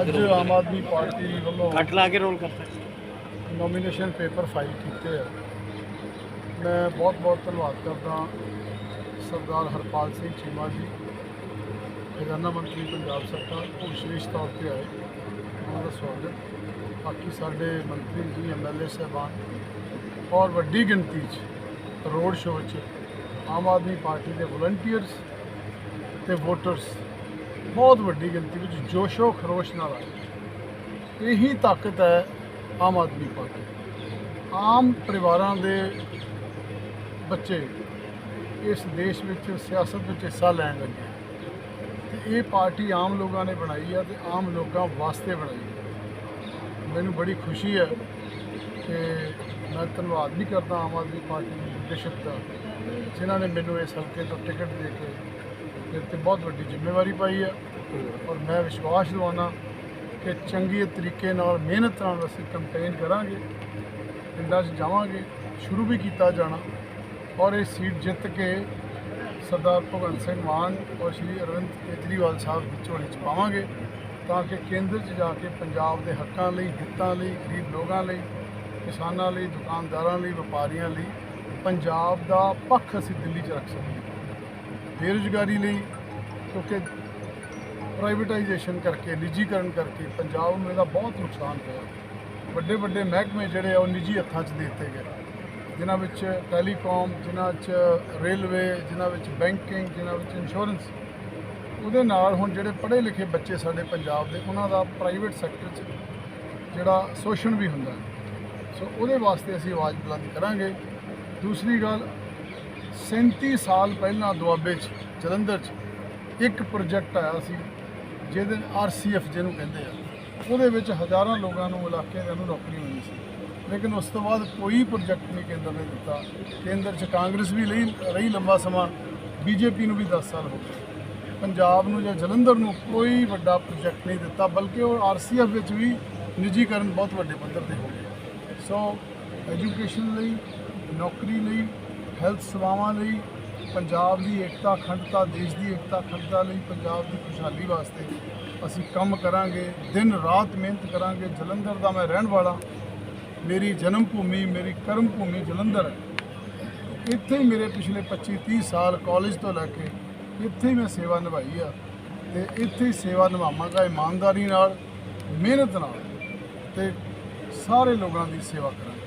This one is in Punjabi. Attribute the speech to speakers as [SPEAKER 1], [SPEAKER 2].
[SPEAKER 1] ਅੱਜ ਆਮ ਆਦਮੀ ਪਾਰਟੀ ਵੱਲੋਂ
[SPEAKER 2] ਕੱਟ ਲਾ ਕੇ ਰੋਲ ਕਰਤਾ
[SPEAKER 1] ਨੋਮੀਨੇਸ਼ਨ ਪੇਪਰ ਫਾਈਲ ਕੀਤੇ ਆ। ਮੈਂ ਬਹੁਤ ਬਹੁਤ ਧੰਨਵਾਦ ਕਰਦਾ ਸਰਦਾਰ ਹਰਪਾਲ ਸਿੰਘ ਚੀਮਾ ਜੀ ਖਜ਼ਾਨਾ ਮੰਤਰੀ ਪੰਜਾਬ ਸਰਕਾਰ ਉਹ ਵਿਸ਼ੇਸ਼ ਤੌਰ ਤੇ ਆਏ। ਉਹਨਾਂ ਦਾ ਸਵਾਗਤ। ਬਾਕੀ ਸਾਡੇ ਮੰਤਰੀ ਜੀ ਐਮਐਲਏ ਸਾਹਿਬਾਨ ਔਰ ਵੱਡੀ ਗਿਣਤੀ 'ਚ ਰੋਡ ਸ਼ੋਅ 'ਚ ਆਮ ਆਦਮੀ ਪਾਰਟੀ ਦੇ ਵਲੰਟੀਅਰਸ ਤੇ ਵੋਟਰਸ ਬਹੁਤ ਵੱਡੀ ਗਿਣਤੀ ਵਿੱਚ ਜੋਸ਼ੋ ਖਰੋਸ਼ ਨਾਲ ਆਏ। ਇਹੀ ਤਾਕਤ ਹੈ ਆਮ ਆਦਮੀ ਪਾਰਟੀ ਆਮ ਪਰਿਵਾਰਾਂ ਦੇ ਬੱਚੇ ਇਸ ਦੇਸ਼ ਵਿੱਚ, ਸਿਆਸਤ ਵਿੱਚ ਹਿੱਸਾ ਲੈਣ ਲੱਗੇ ਤੇ ਇਹ ਪਾਰਟੀ ਆਮ ਲੋਕਾਂ ਨੇ ਬਣਾਈ ਹੈ ਤੇ ਆਮ ਲੋਕਾਂ ਵਾਸਤੇ ਬਣਾਈ ਹੈ ਮੈਨੂੰ ਬੜੀ ਖੁਸ਼ੀ ਹੈ ਕਿ ਮੈਂ ਧੰਨਵਾਦ ਵੀ ਕਰਦਾ ਆਮ ਆਦਮੀ ਪਾਰਟੀ ਦੀ ਲੀਡਰਸ਼ਿਪ ਦਾ, ਜਿਨ੍ਹਾਂ ਨੇ ਮੈਨੂੰ ਇਸ ਹਲਕੇ ਤੋਂ ਟਿਕਟ ਦੇ ਕੇ ਮੇਰੇ ਤੇ ਬਹੁਤ ਵੱਡੀ ਜ਼ਿੰਮੇਵਾਰੀ ਪਾਈ ਹੈ ਔਰ ਮੈਂ ਵਿਸ਼ਵਾਸ ਦਿਵਾਉਣਾ ਕਿ ਚੰਗੇ ਤਰੀਕੇ ਨਾਲ ਮਿਹਨਤ ਨਾਲ ਅਸੀਂ ਕੰਪੇਨ ਕਰਾਂਗੇ, ਪਿੰਡਾਂ 'ਚ ਜਾਵਾਂਗੇ, ਸ਼ੁਰੂ ਵੀ ਕੀਤਾ ਜਾਣਾ ਔਰ ਇਹ ਸੀਟ ਜਿੱਤ ਕੇ ਸਰਦਾਰ ਭਗਵੰਤ ਸਿੰਘ ਮਾਨ ਔਰ ਸ਼੍ਰੀ ਅਰਵਿੰਦ ਕੇਜਰੀਵਾਲ ਸਾਹਿਬ ਦੀ ਝੋਲੀ 'ਚ ਪਾਵਾਂਗੇ ਤਾਂ ਕਿ ਕੇਂਦਰ 'ਚ ਜਾ ਕੇ ਪੰਜਾਬ ਦੇ ਹੱਕਾਂ ਲਈ, ਹਿੱਤਾਂ ਲਈ, ਗਰੀਬ ਲੋਕਾਂ ਲਈ, ਕਿਸਾਨਾਂ ਲਈ, ਦੁਕਾਨਦਾਰਾਂ ਲਈ, ਵਪਾਰੀਆਂ ਲਈ ਪੰਜਾਬ ਦਾ ਪੱਖ ਅਸੀਂ ਦਿੱਲੀ 'ਚ ਰੱਖ ਸਕੀਏ। ਬੇਰੁਜ਼ਗਾਰੀ ਲਈ, ਕਿਉਂਕਿ ਪ੍ਰਾਈਵੇਟਾਈਜੇਸ਼ਨ ਕਰਕੇ, ਨਿੱਜੀਕਰਨ ਕਰਕੇ ਪੰਜਾਬ ਨੂੰ ਇਹਦਾ ਬਹੁਤ ਨੁਕਸਾਨ ਹੋਇਆ। ਵੱਡੇ ਵੱਡੇ ਮਹਿਕਮੇ ਜਿਹੜੇ ਆ, ਉਹ ਨਿੱਜੀ ਹੱਥਾਂ 'ਚ ਦੇ ਦਿੱਤੇ ਗਏ। ਜਿਨ੍ਹਾਂ ਵਿੱਚ ਟੈਲੀਕਾਮ ਜਿਨ੍ਹਾਂ 'ਚ ਰੇਲਵੇ ਜਿਨ੍ਹਾਂ ਵਿੱਚ ਬੈਂਕਿੰਗ ਜਿਨ੍ਹਾਂ ਵਿੱਚ ਇੰਸ਼ੋਰੈਂਸ ਉਹਦੇ ਨਾਲ ਹੁਣ ਜਿਹੜੇ ਪੜ੍ਹੇ ਲਿਖੇ ਬੱਚੇ ਸਾਡੇ ਪੰਜਾਬ ਦੇ, ਉਹਨਾਂ ਦਾ ਪ੍ਰਾਈਵੇਟ ਸੈਕਟਰ 'ਚ ਜਿਹੜਾ ਸ਼ੋਸ਼ਣ ਵੀ ਹੁੰਦਾ। ਸੋ ਉਹਦੇ ਵਾਸਤੇ ਅਸੀਂ ਆਵਾਜ਼ ਬੁਲੰਦ ਕਰਾਂਗੇ। ਦੂਸਰੀ ਗੱਲ 37 ਸਾਲ ਪਹਿਲਾਂ ਦੁਆਬੇ 'ਚ, ਜਲੰਧਰ 'ਚ ਇੱਕ ਪ੍ਰੋਜੈਕਟ ਆਇਆ ਸੀ, ਜਿਹਦੇ ਆਰਸੀਐਫ ਜਿਹਨੂੰ ਕਹਿੰਦੇ ਆ। ਉਹਦੇ ਵਿੱਚ ਹਜ਼ਾਰਾਂ ਲੋਕਾਂ ਨੂੰ, ਇਲਾਕੇ ਦੇ ਨੂੰ ਨੌਕਰੀ ਮਿਲੀ ਸੀ। ਲੇਕਿਨ ਉਸ ਤੋਂ ਬਾਅਦ ਕੋਈ ਪ੍ਰੋਜੈਕਟ ਨਹੀਂ ਕੇਂਦਰ ਨੇ ਦਿੱਤਾ। ਕੇਂਦਰ 'ਚ ਕਾਂਗਰਸ ਵੀ ਲਈ, ਰਹੀ ਲੰਬਾ ਸਮਾਂ, ਬੀਜੇਪੀ ਨੂੰ ਵੀ 10 ਸਾਲ ਹੋ ਗਏ। ਪੰਜਾਬ ਨੂੰ ਜਾਂ ਜਲੰਧਰ ਨੂੰ ਕੋਈ ਵੱਡਾ ਪ੍ਰੋਜੈਕਟ ਨਹੀਂ ਦਿੱਤਾ, ਬਲਕਿ ਉਹ ਆਰਸੀਐਫ ਵਿੱਚ ਵੀ ਨਿੱਜੀਕਰਨ ਬਹੁਤ ਵੱਡੇ ਪੱਧਰ ਤੇ ਹੋ ਗਿਆ ਸੋ ਐਜੂਕੇਸ਼ਨ ਲਈ, ਨੌਕਰੀ ਲਈ ਹੈਲਥ ਸੇਵਾਵਾਂ ਲਈ, ਪੰਜਾਬ ਦੀ ਏਕਤਾ, ਅਖੰਡਤਾ, ਦੇਸ਼ ਦੀ ਏਕਤਾ, ਅਖੰਡਤਾ ਲਈ ਪੰਜਾਬ ਦੀ ਖੁਸ਼ਹਾਲੀ ਵਾਸਤੇ ਅਸੀਂ ਕੰਮ ਕਰਾਂਗੇ, ਦਿਨ ਰਾਤ ਮਿਹਨਤ ਕਰਾਂਗੇ, ਜਲੰਧਰ ਦਾ ਮੈਂ ਰਹਿਣ ਵਾਲਾ, ਮੇਰੀ ਜਨਮ ਭੂਮੀ, ਮੇਰੀ ਕਰਮ ਭੂਮੀ ਜਲੰਧਰ ਹੈ। ਇੱਥੇ ਹੀ ਮੇਰੇ ਪਿਛਲੇ 25 30 ਸਾਲ ਕਾਲਜ ਤੋਂ ਲੈ ਕੇ ਇੱਥੇ ਹੀ ਮੈਂ ਸੇਵਾ ਨਿਭਾਈ ਆ ਤੇ ਇੱਥੇ ਹੀ ਸੇਵਾ ਨਿਭਾਵਾਂਗਾ ਇਮਾਨਦਾਰੀ ਨਾਲ, ਮਿਹਨਤ ਨਾਲ ਤੇ ਸਾਰੇ ਲੋਕਾਂ ਦੀ ਸੇਵਾ ਕਰਾਂਗਾ।